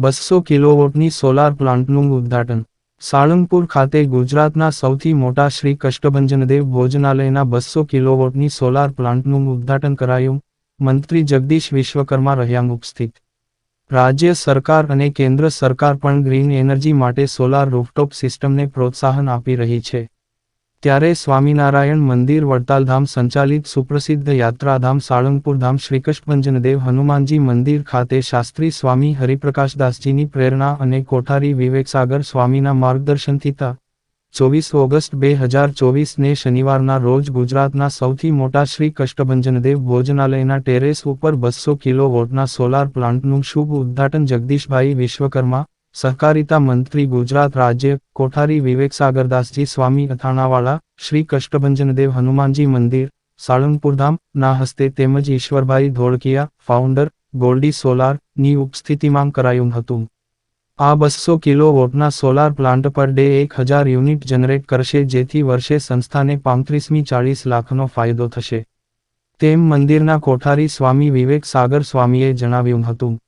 બસો કિલોવોટની સોલાર પ્લાન્ટનું ઉદ્ઘાટન. સાળંગપુર ખાતે ગુજરાતના સૌથી મોટા શ્રી કષ્ટભંજનદેવ ભોજનાલયના બસો કિલોવોટની સોલાર પ્લાન્ટનું ઉદ્ઘાટન કરાયું. મંત્રી જગદીશ વિશ્વકર્મા રહ્યા ઉપસ્થિત. રાજ્ય સરકાર અને કેન્દ્ર સરકાર પણ ગ્રીન એનર્જી માટે સોલાર રૂફટોપ સિસ્ટમને પ્રોત્સાહન આપી રહી છે. ત્યારે સ્વામિનારાયણ મંદિર વડતાલધામ સંચાલિત સુપ્રસિદ્ધ યાત્રાધામ સાળંગપુર ધામ શ્રીકૃષ્ણભંજનદેવ હનુમાનજી મંદિર ખાતે શાસ્ત્રી સ્વામી હરિપ્રકાશદાસજીની પ્રેરણા અને કોઠારી વિવેકસાગર સ્વામીના માર્ગદર્શનથી તા ચોવીસ ઓગસ્ટ બે હજાર ચોવીસને શનિવારના રોજ ગુજરાતના સૌથી મોટા શ્રી કષ્ટભંજનદેવ ભોજનાલયના ટેરેસ ઉપર બસો કિલો વોટના સોલાર પ્લાન્ટનું શુભ ઉદ્ઘાટન જગદીશભાઈ વિશ્વકર્મા સહકારિતા મંત્રી ગુજરાત રાજ્ય કોઠારી વિવેકસાગરદાસજી સ્વામી અથાણાવાળા, શ્રી કષ્ટભંજનદેવ હનુમાનજી મંદિર સાળંગપુરધામ ના હસ્તે તેમજ ઈશ્વરભાઈ ધોળકિયા ફાઉન્ડર ગોલ્ડી સોલાર, ની ઉપસ્થિતિમાં કરાયું હતું. આ બસો કિલો વોટના સોલાર પ્લાન્ટ પર ડે એક હજાર યુનિટ જનરેટ કરશે, જેથી વર્ષે સંસ્થાને પાંત્રીસમી ચાળીસ લાખનો ફાયદો થશે. તેમ મંદિરના કોઠારી સ્વામી વિવેક સાગર સ્વામીએ જણાવ્યું હતું.